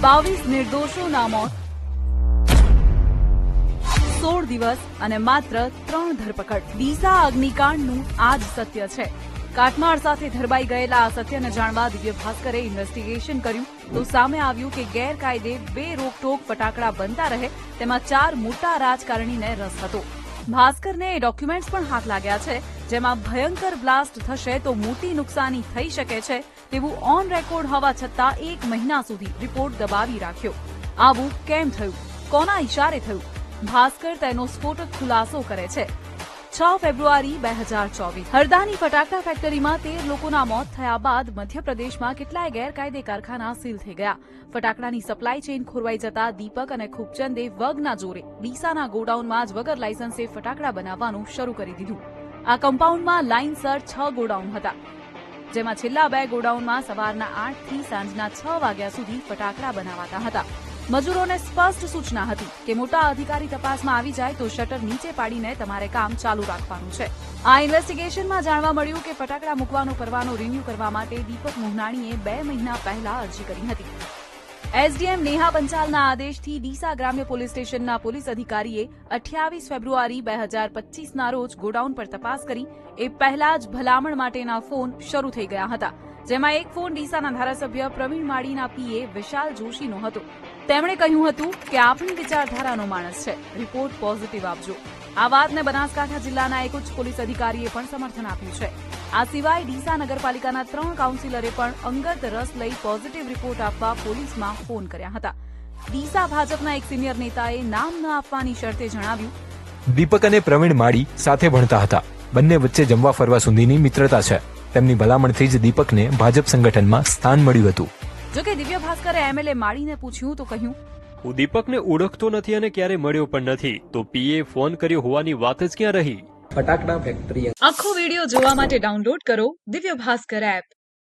બાવીસ નિર્દોષોના મોત સોળ દિવસ અને માત્ર ત્રણ ધરપકડ. ડીસા અગ્નિકાંડનું આ જ સત્ય છે. કાટમાળ સાથે ધરબાઈ ગયેલા આ સત્યને જાણવા દિવ્ય ભાસ્કરે ઇન્વેસ્ટિગેશન કર્યું. તો સામે આવ્યું કે ગેરકાયદે બે રોકટોક ફટાકડા બનતા રહે, તેમાં ચાર મોટા રાજકારણીને રસ હતો. ભાસ્કરને ડોક્યુમેન્ટ્સ પણ હાથ લાગ્યા છે. જેમાં ભયંકર બ્લાસ્ટ થશે તો મોટી નુકસાની થઈ શકે છે તેવું ઓન રેકોર્ડ હોવા છતાં એક મહિના સુધી રિપોર્ટ દબાવી રાખ્યો. આવું કેમ થયું? કોના ઇશારે થયું? ભાસ્કર તેનો સ્ફોટક ખુલાસો કરે છે. છ ફેબ્રુઆરી બે હજાર ચોવીસ. હરદાની ફટાકડા ફેક્ટરીમાં તેર લોકોના મોત થયા બાદ મધ્યપ્રદેશમાં કેટલાય ગેરકાયદે કારખાના સીલ થઈ ગયા. ફટાકડાની સપ્લાય ચેઇન ખોરવાઈ જતા દીપક અને ખૂબચંદે વગના જોરે ડીસાના ગોડાઉનમાં જ વગર લાયસન્સે ફટાકડા બનાવવાનું શરૂ કરી દીધું. આ કમ્પાઉન્ડમાં લાઇનસર છ ગોડાઉન હતા, જેમાં છેલ્લા બે ગોડાઉનમાં સવારના આઠથી સાંજના છ વાગ્યા સુધી ફટાકડા બનાવાતા હતા. મજૂરોને સ્પષ્ટ સૂચના હતી કે મોટા અધિકારી તપાસમાં આવી જાય તો શટર નીચે પાડીને તમારે કામ ચાલુ રાખવાનું છે. આ ઇન્વેસ્ટિગેશનમાં જાણવા મળ્યું કે ફટાકડા મૂકવાનો પરવાનો રિન્યુ કરવા માટે દીપક મોહનાણીએ બે મહિના પહેલા અરજી કરી હતી. એસડીએમ નેહા પંચાલના આદેશથી ડીસા ગ્રામ્ય પોલીસ સ્ટેશનના પોલીસ અધિકારીએ અઠ્યાવીસ ફેબ્રુઆરી બે હજાર પચીસના રોજ ગોડાઉન પર તપાસ કરી એ પહેલા જ ભલામણ માટેના ફોન શરૂ થઈ ગયા હતા, જેમાં એક ફોન ડીસાના ધારાસભ્ય પ્રવીણ માળીના પીએ વિશાલ જોશીનો હતો. તેમણે કહ્યું હતું કે આપણી વિચારધારાનો માણસ છે. રિપોર્ટ પોઝિટિવ આપજો. આ વાતને બનાસકાંઠા જિલ્લાના એક ઉચ્ચ પોલીસ અધિકારીએ પણ સમર્થન આપ્યું છે. આ સિવાય ડીસા નગરપાલિકાના ત્રણ કાઉન્સિલરે પણ અંગત રસ લઈ પોઝિટિવ રિપોર્ટ આપવા પોલીસમાં ફોન કર્યા હતા. ડીસા ભાજપના એક સિનિયર નેતાએ નામ ન આપવાની શરતે જણાવ્યું, દીપક અને પ્રવીણ માળી સાથે ભણતા હતા. બંને વચ્ચે જમવા ફરવા સુધીની મિત્રતા છે. તેમની ભલામણથી જ દીપકને ભાજપ સંગઠનમાં સ્થાન મળ્યું હતું. જોકે દિવ્ય ભાસ્કરે એમએલએ માળીને પૂછ્યું તો કહ્યું હું દીપકને ઓળખતો નથી અને ક્યારે મળ્યો પણ નથી તો પીએ ફોન કર્યો હોવાની વાત જ ક્યાં રહી? ફટાકડા ફેક્ટરી આખો વિડિયો જોવા માટે ડાઉનલોડ કરો દિવ્ય ભાસ્કર એપ.